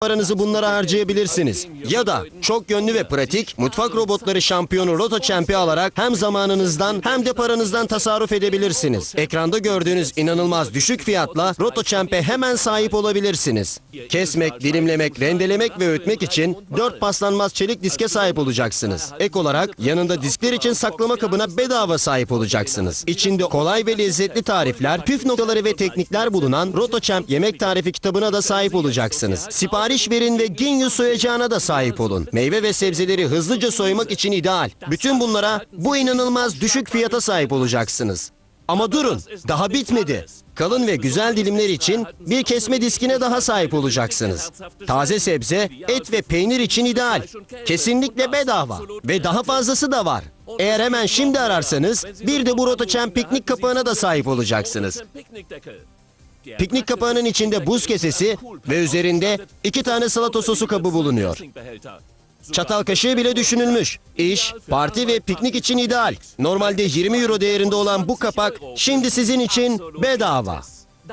paranızı bunlara harcayabilirsiniz. Ya da çok yönlü ve pratik mutfak robotları şampiyonu Roto Champ'i alarak hem zamanınızdan hem de paranızdan tasarruf edebilirsiniz. Ekranda gördüğünüz inanılmaz düşük fiyatla Roto Champ'e hemen sahip olabilirsiniz. Kesmek, dilimlemek, rendelemek ve öğütmek için 4 paslanmaz çelik diske sahip olacaksınız. Ek olarak yanında diskler için saklama kabına bedava sahip olacaksınız. İçinde kolay ve lezzetli tarifler, püf noktaları ve teknikler bulunan Roto Champ yemek tarifi kitabına da sahip olacaksınız. Sipariş verin ve Ginyu soyacağına da sahip olun. Meyve ve sebzeleri hızlıca soymak için ideal. Bütün bunlara bu inanılmaz düşük fiyata sahip olacaksınız. Ama durun, daha bitmedi. Kalın ve güzel dilimler için bir kesme diskine daha sahip olacaksınız. Taze sebze, et ve peynir için ideal. Kesinlikle bedava. Ve daha fazlası da var. Eğer hemen şimdi ararsanız bir de bu Rotoçen piknik kapağına da sahip olacaksınız. Piknik kapağının içinde buz kesesi ve üzerinde iki tane salata sosu kabı bulunuyor. Çatal kaşığı bile düşünülmüş. İş, parti ve piknik için ideal. Normalde 20 euro değerinde olan bu kapak şimdi sizin için bedava.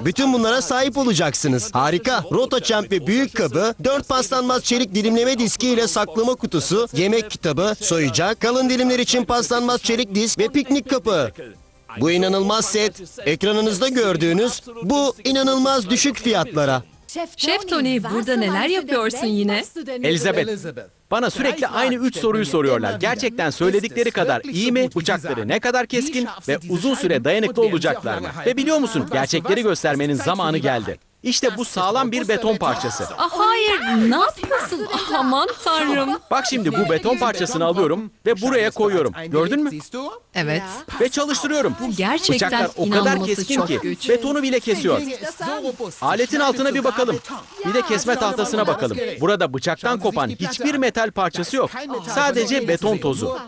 Bütün bunlara sahip olacaksınız. Harika. Champ ve büyük kabı, 4 paslanmaz çelik dilimleme diski ile saklama kutusu, yemek kitabı, soyacak, kalın dilimler için paslanmaz çelik disk ve piknik kapağı. Bu inanılmaz set, ekranınızda gördüğünüz bu inanılmaz düşük fiyatlara. Şef Tony, burada neler yapıyorsun yine? Elizabeth, bana sürekli aynı üç soruyu soruyorlar. Gerçekten söyledikleri kadar iyi mi? Bıçakları ne kadar keskin ve uzun süre dayanıklı olacaklar mı? Ve biliyor musun gerçekleri göstermenin zamanı geldi. İşte bu sağlam bir beton parçası. Ah hayır, ne yapıyorsun? Ah, aman tanrım. Bak şimdi bu beton parçasını alıyorum ve buraya koyuyorum. Gördün mü? Evet, Ve çalıştırıyorum. bu gerçekten Bıçaklar o kadar keskin çok ki güç. betonu bile kesiyor. Aletin altına bir bakalım. Bir de kesme tahtasına bakalım. Burada bıçaktan kopan hiçbir metal parçası yok. Sadece beton tozu.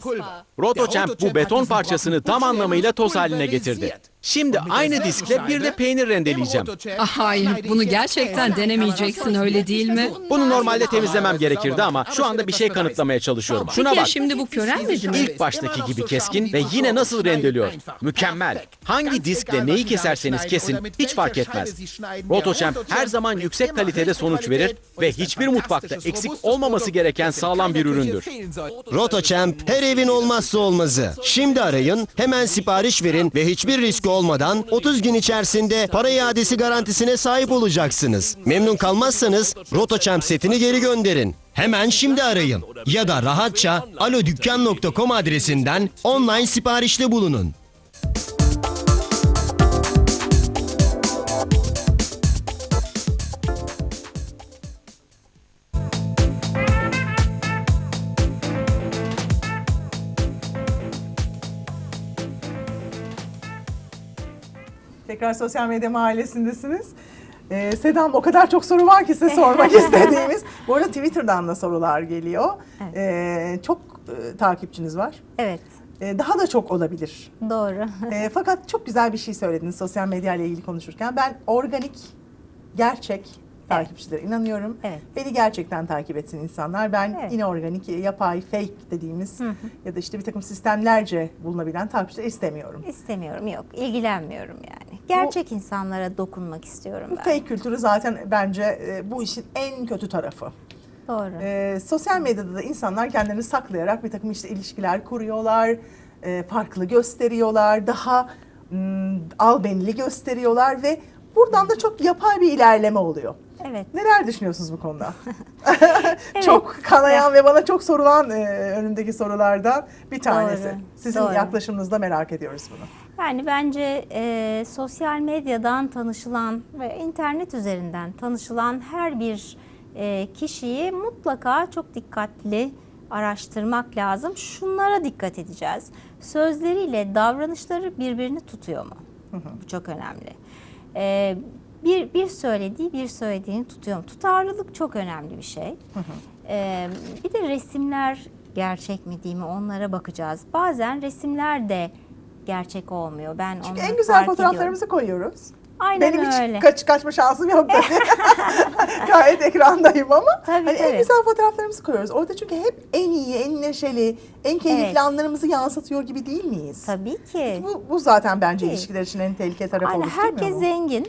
Rotochamp bu beton parçasını tam anlamıyla toz haline getirdi. Şimdi aynı diskle bir de peynir rendeleyeceğim. Ah hayır, bunu gerçekten denemeyeceksin öyle değil mi? Bunu normalde temizlemem gerekirdi ama şu anda bir şey kanıtlamaya çalışıyorum. Şuna Peki ya bak. şimdi bu körelmedi mi? İlk baştaki gibi keskin ve yine nasıl rendeliyor. Mükemmel. Hangi diskle neyi keserseniz kesin hiç fark etmez. Rotochamp her zaman yüksek kalitede sonuç verir ve hiçbir mutfakta eksik olmaması gereken sağlam bir üründür. Rotochamp her evin olmazsa olmazı. Şimdi arayın, hemen sipariş verin ve hiçbir riski olmadan 30 gün içerisinde para iadesi garantisine sahip olacaksınız. Memnun kalmazsanız Rotochamp setini geri gönderin. Hemen şimdi arayın ya da rahatça alodükkan.com adresinden online siparişte bulunun. Tekrar sosyal medya mahallesindesiniz. Ee, Sedam o kadar çok soru var ki size sormak istediğimiz. Bu arada Twitter'dan da sorular geliyor. Ee, çok e, takipçiniz var. Evet, Ee, daha da çok olabilir. doğru. Ee, fakat çok güzel bir şey söylediniz sosyal medya ile ilgili konuşurken. Ben organik, gerçek takipçilere inanıyorum. Evet. Beni gerçekten takip etsin insanlar. Ben Evet. inorganik, yapay, fake dediğimiz ya da işte bir takım sistemlerce bulunabilen takipçiler istemiyorum. İstemiyorum, yok. ilgilenmiyorum yani. Gerçek insanlara dokunmak istiyorum Bu ben. fake kültürü zaten bence e, bu işin en kötü tarafı. Doğru. Ee, sosyal medyada da insanlar kendilerini saklayarak bir takım işte ilişkiler kuruyorlar, e, farklı gösteriyorlar, daha mm, albenili gösteriyorlar ve buradan da çok yapay bir ilerleme oluyor. Evet. Neler düşünüyorsunuz bu konuda? çok kanayan ve bana çok sorulan e, önümdeki sorulardan bir tanesi. Doğru, Sizin doğru. yaklaşımınızda merak ediyoruz bunu. Yani bence e, sosyal medyadan tanışılan ve internet üzerinden tanışılan her bir e, kişiyi mutlaka çok dikkatli araştırmak lazım. Şunlara dikkat edeceğiz. Sözleriyle davranışları birbirini tutuyor mu? Bu çok önemli. E, bir, bir söylediği bir söylediğini tutuyor mu? Tutarlılık çok önemli bir şey. E, bir de resimler gerçek mi değil mi onlara bakacağız. Bazen resimler de gerçek olmuyor. Ben Çünkü en güzel fotoğraflarımızı koyuyoruz. Aynen Benim öyle. hiç kaç, kaçma şansım yok tabii. Gayet ekrandayım ama Tabii, hani en tabii. güzel fotoğraflarımızı koyuyoruz. Orada çünkü hep en iyi, en neşeli, en keyifli Evet. anlarımızı yansıtıyor gibi değil miyiz? Tabii ki. Bu, bu zaten bence Tabii. ilişkiler için en tehlikeli tarafı Yani oluşturmuyor herkes mu? zengin.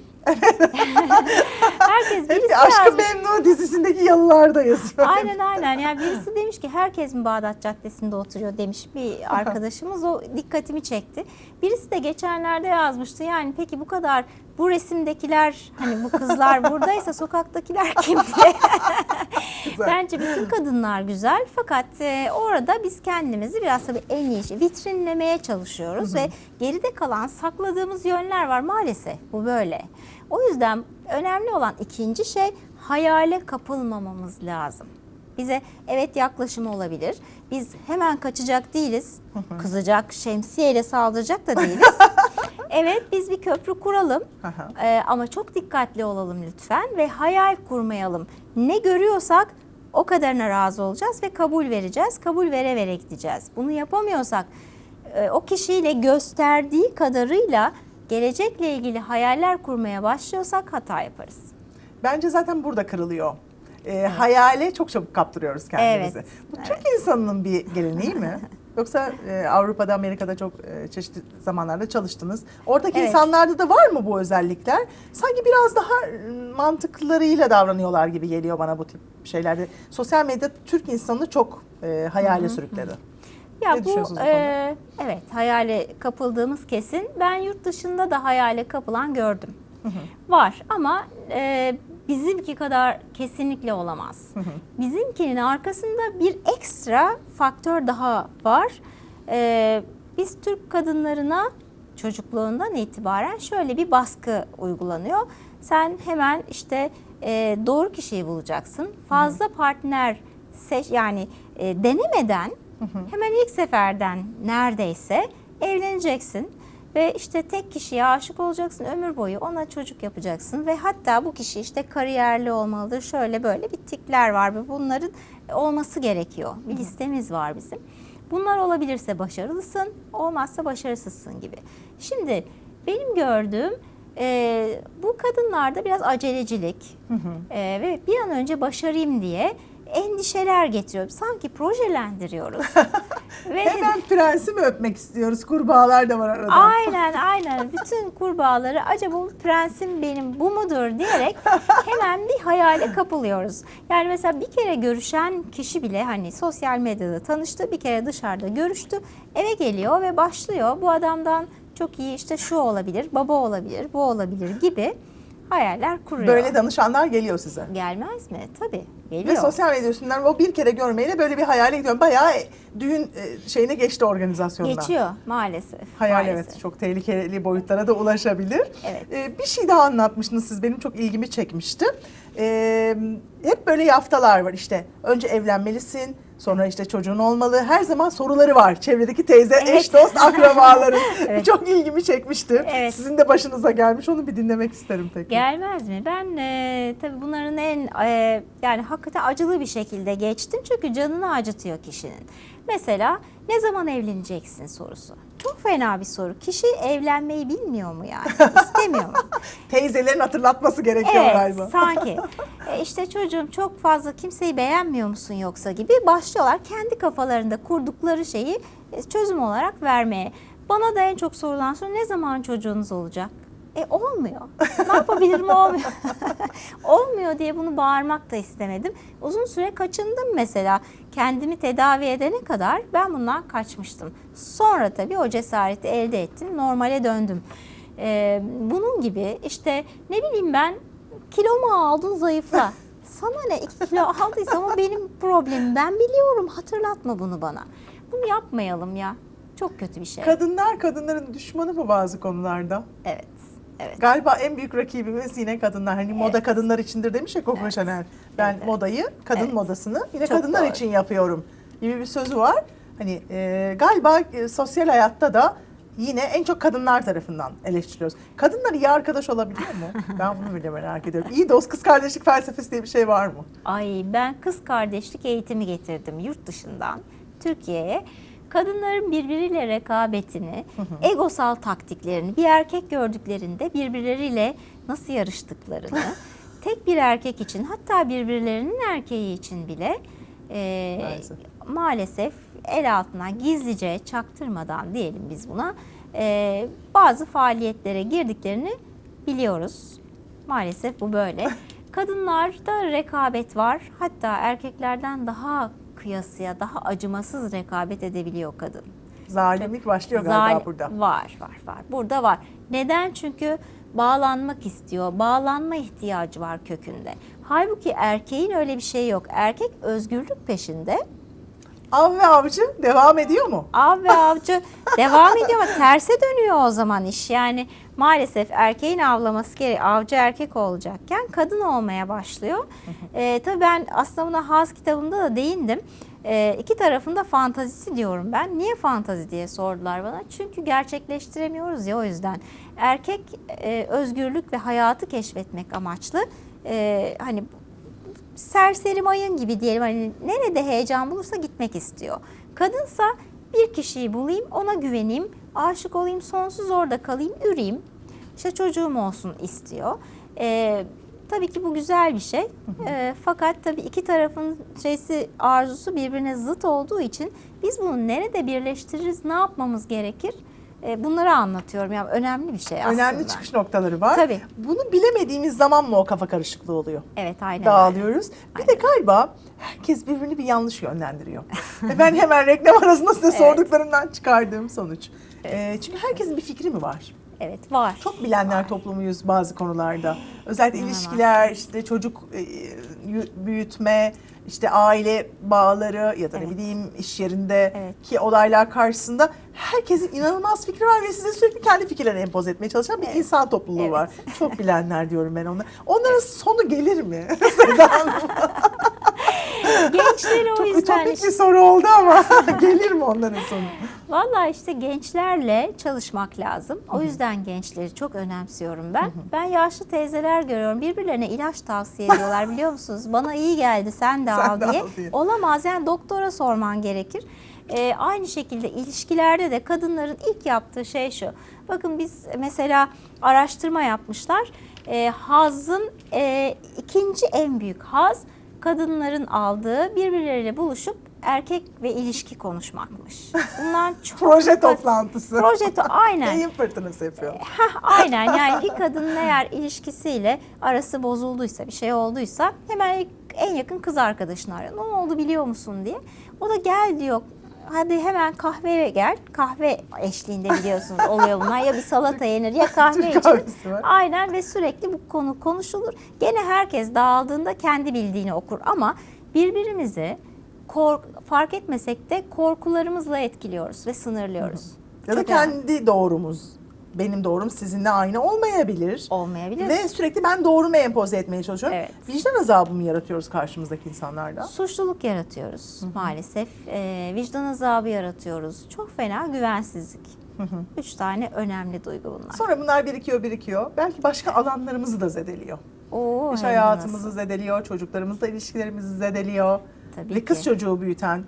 Herkes Hep birisi bir Aşkı yazmış. Memnu dizisindeki yalılardayız. Aynen aynen. Yani birisi demiş ki herkes mi Bağdat Caddesi'nde oturuyor demiş bir arkadaşımız. O dikkatimi çekti. Birisi de geçenlerde yazmıştı. Yani peki bu kadar bu resimdekiler hani bu kızlar buradaysa sokaktakiler kim diye. Bence bütün kadınlar güzel fakat e, orada biz kendimizi biraz tabii en iyi şey, vitrinlemeye çalışıyoruz ve geride kalan sakladığımız yönler var maalesef bu böyle. O yüzden önemli olan ikinci şey hayale kapılmamamız lazım. Bize evet yaklaşımı olabilir. Biz hemen kaçacak değiliz. Kızacak, şemsiyeyle saldıracak da değiliz. Evet biz bir köprü kuralım. Ee, ama çok dikkatli olalım lütfen ve hayal kurmayalım. Ne görüyorsak o kadarına razı olacağız ve kabul vereceğiz. Kabul vere vere gideceğiz. Bunu yapamıyorsak e, o kişiyle gösterdiği kadarıyla gelecekle ilgili hayaller kurmaya başlıyorsak hata yaparız. Bence zaten burada kırılıyor. Ee, Hayale çok çabuk kaptırıyoruz kendimizi. Evet, Bu Türk insanının bir geleneği mi? Yoksa e, Avrupa'da, Amerika'da çok e, çeşitli zamanlarda çalıştınız. Oradaki Evet. insanlarda da var mı bu özellikler? Sanki biraz daha e, mantıklarıyla davranıyorlar gibi geliyor bana bu tip şeylerde. Sosyal medya Türk insanını çok e, hayale sürükledi. Ya Ne bu düşünüyorsunuz bu e, evet hayale kapıldığımız kesin. Ben yurt dışında da hayale kapılan gördüm. Var ama e, bizimki kadar kesinlikle olamaz. Bizimkinin arkasında bir ekstra faktör daha var. E, biz Türk kadınlarına çocukluğundan itibaren şöyle bir baskı uygulanıyor. Sen hemen işte e, doğru kişiyi bulacaksın. Fazla partner seç yani e, denemeden hemen ilk seferden neredeyse evleneceksin ve işte tek kişiye aşık olacaksın ömür boyu ona çocuk yapacaksın. Ve hatta bu kişi işte kariyerli olmalıdır. Şöyle böyle bir tikler var ve bunların olması gerekiyor. Bir listemiz var bizim. Bunlar olabilirse başarılısın, olmazsa başarısızsın gibi. Şimdi benim gördüğüm e, bu kadınlarda biraz acelecilik e, ve bir an önce başarayım diye endişeler getiriyor. Sanki projelendiriyoruz. ve Hemen prensi mi öpmek istiyoruz? Kurbağalar da var arada. Aynen aynen bütün kurbağaları acaba bu prensim benim bu mudur diyerek hemen bir hayale kapılıyoruz. Yani mesela bir kere görüşen kişi bile hani sosyal medyada tanıştı bir kere dışarıda görüştü eve geliyor ve başlıyor bu adamdan çok iyi işte şu olabilir baba olabilir bu olabilir gibi hayaller kuruyor. Böyle danışanlar geliyor size. Gelmez mi? Tabii Ve geliyor. sosyal medya üstünden o bir kere görmeyle böyle bir hayale gidiyorum. Bayağı düğün e, şeyine geçti organizasyonda. Geçiyor maalesef. Hayal maalesef. evet çok tehlikeli boyutlara da ulaşabilir. Evet. Ee, bir şey daha anlatmıştınız siz benim çok ilgimi çekmişti. Ee, hep böyle yaftalar var işte önce evlenmelisin sonra işte çocuğun olmalı her zaman soruları var çevredeki teyze Evet. eş dost akrabaların Evet. çok ilgimi çekmişti. Evet. Sizin de başınıza gelmiş onu bir dinlemek isterim peki. Gelmez mi? Ben e, tabii bunların en e, yani hakikaten acılı bir şekilde geçtim. Çünkü canını acıtıyor kişinin. Mesela ne zaman evleneceksin sorusu. Çok fena bir soru. Kişi evlenmeyi bilmiyor mu yani? İstemiyor mu? Teyzelerin hatırlatması gerekiyor Evet, galiba. sanki. E işte çocuğum çok fazla kimseyi beğenmiyor musun yoksa gibi başlıyorlar kendi kafalarında kurdukları şeyi e, çözüm olarak vermeye. Bana da en çok sorulan soru ne zaman çocuğunuz olacak? E olmuyor. Ne yapabilirim olmuyor. olmuyor diye bunu bağırmak da istemedim. Uzun süre kaçındım mesela. Kendimi tedavi edene kadar ben bundan kaçmıştım. Sonra tabii o cesareti elde ettim. Normale döndüm. Ee, bunun gibi işte ne bileyim ben kilo mu aldın zayıfla. Sana ne iki kilo aldıysam o benim problemim. Ben biliyorum hatırlatma bunu bana. Bunu yapmayalım ya. Çok kötü bir şey. Kadınlar kadınların düşmanı mı bazı konularda? Evet. Evet. Galiba en büyük rakibimiz yine kadınlar. Hani moda kadınlar içindir demiş ya Coco Chanel. Ben Evet. modayı, kadın Evet. modasını yine Çok kadınlar doğru. için yapıyorum gibi bir sözü var. Hani e, galiba e, sosyal hayatta da yine en çok kadınlar tarafından eleştiriyoruz. Kadınlar iyi arkadaş olabiliyor mu? ben bunu bile merak ediyorum. İyi dost kız kardeşlik felsefesi diye bir şey var mı? Ay ben kız kardeşlik eğitimi getirdim yurt dışından Türkiye'ye. Kadınların birbiriyle rekabetini, egosal taktiklerini, bir erkek gördüklerinde birbirleriyle nasıl yarıştıklarını, tek bir erkek için hatta birbirlerinin erkeği için bile e, Maalesef. maalesef el altına gizlice çaktırmadan diyelim biz buna e, bazı faaliyetlere girdiklerini biliyoruz. Maalesef bu böyle. Kadınlarda rekabet var. Hatta erkeklerden daha kıyasıya, daha acımasız rekabet edebiliyor kadın. Zalimlik başlıyor galiba Zal- burada. Var, var, var. Burada var. Neden? Çünkü bağlanmak istiyor. Bağlanma ihtiyacı var kökünde. Halbuki erkeğin öyle bir şey yok. Erkek özgürlük peşinde. Av ve avcı devam ediyor mu? Av ve avcı devam ediyor ama terse dönüyor o zaman iş. Yani maalesef erkeğin avlaması gerekiyor. Avcı erkek olacakken kadın olmaya başlıyor. Ee, tabii ben aslında buna Haz kitabımda da değindim. Ee, iki tarafında fantazisi diyorum ben. Niye fantazi diye sordular bana. Çünkü gerçekleştiremiyoruz ya o yüzden. Erkek e, özgürlük ve hayatı keşfetmek amaçlı. e, hani serseri mayın gibi diyelim hani nerede heyecan bulursa gitmek istiyor. Kadınsa bir kişiyi bulayım, ona güveneyim, aşık olayım, sonsuz orada kalayım, üreyim. İşte çocuğum olsun istiyor. Ee, tabii ki bu güzel bir şey. Ee, fakat tabii iki tarafın şeysi arzusu birbirine zıt olduğu için biz bunu nerede birleştiririz, ne yapmamız gerekir? Ee, bunları anlatıyorum. Yani önemli bir şey aslında. Önemli çıkış noktaları var. Tabii. Bunu bilemediğimiz zaman mı o kafa karışıklığı oluyor? Evet, aynen. Dağılıyoruz. Bir de galiba herkes birbirini bir yanlış yönlendiriyor. Ve ben hemen reklam arasında size sorduklarımdan çıkardığım sonuç. Ee, çünkü herkesin bir fikri mi var? Evet, var. Çok bilenler toplumuyuz bazı konularda. Özellikle ilişkiler, işte çocuk e, büyütme, işte aile bağları ya da ne Evet. bileyim iş yerindeki Evet. olaylar karşısında herkesin inanılmaz fikri var ve size sürekli kendi fikirlerini empoze etmeye çalışan bir insan topluluğu Evet. var. Çok bilenler diyorum ben ona. Onların sonu gelir mi? Gençleri o Çok yüzden ütopik bir soru oldu ama gelir mi onların sonu? Valla işte gençlerle çalışmak lazım. O yüzden gençleri çok önemsiyorum ben. Ben yaşlı teyzeler görüyorum. Birbirlerine ilaç tavsiye ediyorlar biliyor musunuz? Bana iyi geldi sen de Sen al de diye. al diye. Olamaz yani doktora sorman gerekir. Ee, aynı şekilde ilişkilerde de kadınların ilk yaptığı şey şu. Bakın biz mesela araştırma yapmışlar. Ee, hazın e, ikinci en büyük haz kadınların aldığı birbirleriyle buluşup erkek ve ilişki konuşmakmış. Bunlar çok Proje toplantısı. Proje to- aynen. Yayın fırtınası yapıyor. Heh, aynen yani bir kadının eğer ilişkisiyle arası bozulduysa bir şey olduysa hemen en yakın kız arkadaşını arıyor. Ne oldu biliyor musun diye. O da gel diyor. Hadi hemen kahveye gel. Kahve eşliğinde biliyorsunuz oluyor bunlar. Ya bir salata yenir ya kahve içilir. Aynen ve sürekli bu konu konuşulur. Gene herkes dağıldığında kendi bildiğini okur ama birbirimizi kork- fark etmesek de korkularımızla etkiliyoruz ve sınırlıyoruz. Ya da Çok önemli. kendi doğrumuz, benim doğrum sizinle aynı olmayabilir. olmayabilir. Ve sürekli ben doğrumu empoze etmeye çalışıyorum. Evet. Vicdan azabı mı yaratıyoruz karşımızdaki insanlarda? Suçluluk yaratıyoruz maalesef. Ee, vicdan azabı yaratıyoruz. Çok fena güvensizlik. Üç tane önemli duygu bunlar. Sonra bunlar birikiyor birikiyor. Belki başka alanlarımızı da zedeliyor. Oo, İş hayatımızı nasıl. zedeliyor, çocuklarımızla ilişkilerimizi zedeliyor. Tabii Ve kız ki. çocuğu büyüten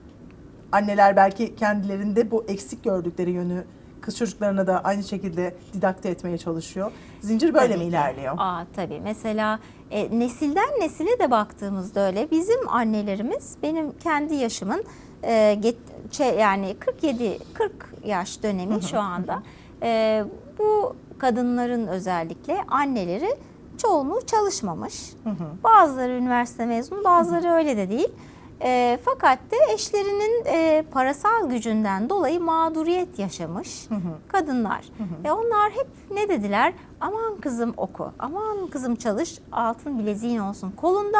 anneler belki kendilerinde bu eksik gördükleri yönü kız çocuklarına da aynı şekilde didakte etmeye çalışıyor. Zincir böyle Tabii mi ki. ilerliyor? Aa tabii. Mesela e, nesilden nesile de baktığımızda öyle. Bizim annelerimiz benim kendi yaşımın e, get, çe- yani 47 40 yaş dönemi şu anda. E, bu kadınların özellikle anneleri çoğunluğu çalışmamış. Bazıları üniversite mezunu, bazıları öyle de değil. E, fakat de eşlerinin e, parasal gücünden dolayı mağduriyet yaşamış kadınlar. Ve onlar hep ne dediler? Aman kızım oku, aman kızım çalış, altın bileziğin olsun kolunda.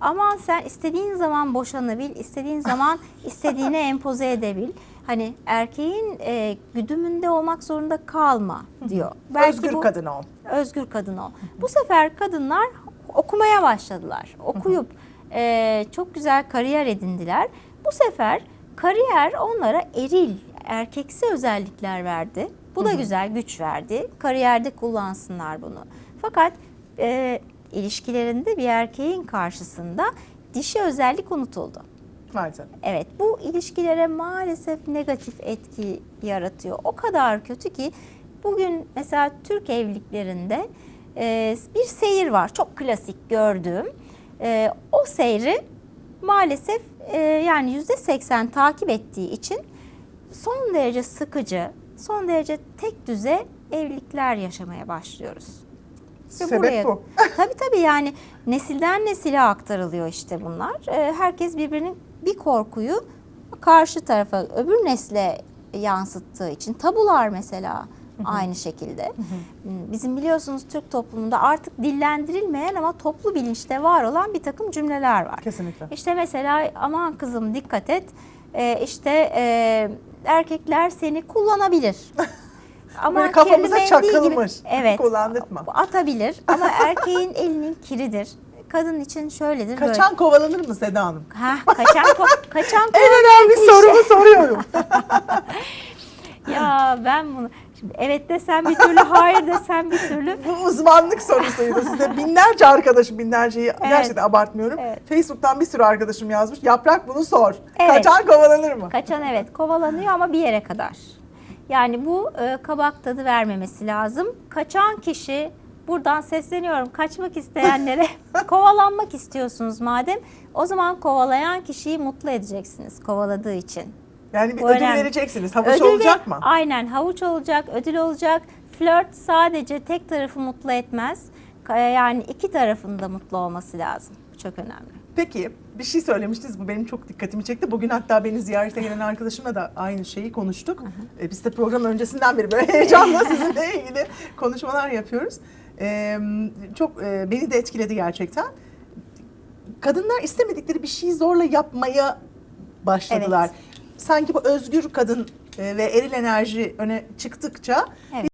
Aman sen istediğin zaman boşanabil, istediğin zaman istediğine empoze edebil. Hani erkeğin e, güdümünde olmak zorunda kalma diyor. Özgür bu- kadın ol. özgür kadın ol. Bu sefer kadınlar okumaya başladılar. Okuyup e, çok güzel kariyer edindiler. Bu sefer kariyer onlara eril, erkeksi özellikler verdi. Bu da güzel güç verdi. Kariyerde kullansınlar bunu. Fakat e, ilişkilerinde bir erkeğin karşısında dişi özellik unutuldu. Maalesef. Evet bu ilişkilere maalesef negatif etki yaratıyor. O kadar kötü ki bugün mesela Türk evliliklerinde e, bir seyir var. Çok klasik gördüğüm. E, o seyri maalesef e, yani yüzde seksen takip ettiği için son derece sıkıcı, son derece tek düze evlilikler yaşamaya başlıyoruz. Sebep bu. tabii tabii yani nesilden nesile aktarılıyor işte bunlar. Ee, herkes birbirinin bir korkuyu karşı tarafa öbür nesle yansıttığı için tabular mesela aynı şekilde. Bizim biliyorsunuz Türk toplumunda artık dillendirilmeyen ama toplu bilinçte var olan bir takım cümleler var. Kesinlikle. İşte mesela aman kızım dikkat et. Ee, işte e, erkekler seni kullanabilir. Ama Böyle kafamıza çakılmış. evet. Kullandırtma. Atabilir ama erkeğin elinin kiridir. Kadın için şöyledir Kaçan kovalanır mı Seda Hanım? böyle. Hah, kaçan ko- kaçan En önemli kovalanır sorumu soruyorum. Ya ben bunu şimdi evet desem bir türlü hayır desem bir türlü. Bu uzmanlık sorusuydu size. Binlerce arkadaşım binlerceyi gerçekten abartmıyorum. Evet. Facebook'tan bir sürü arkadaşım yazmış. Yaprak bunu sor. Evet. Kaçan kovalanır mı? Kaçan evet kovalanıyor ama bir yere kadar. Yani bu e, kabak tadı vermemesi lazım. Kaçan kişi buradan sesleniyorum kaçmak isteyenlere kovalanmak istiyorsunuz madem o zaman kovalayan kişiyi mutlu edeceksiniz kovaladığı için. Yani bir Bu ödül önemli. vereceksiniz. Havuç Ödül ve- olacak mı? Aynen havuç olacak, ödül olacak. Flört sadece tek tarafı mutlu etmez. Ka- Yani iki tarafın da mutlu olması lazım. Bu çok önemli. Peki bir şey söylemiştiniz bu benim çok dikkatimi çekti. Bugün hatta beni ziyarete gelen arkadaşımla da aynı şeyi konuştuk. Ee, biz de program öncesinden beri böyle heyecanla sizinle ilgili konuşmalar yapıyoruz. Ee, çok e, beni de etkiledi gerçekten. Kadınlar istemedikleri bir şeyi zorla yapmaya başladılar. Sanki bu özgür kadın e, ve eril enerji öne çıktıkça Evet.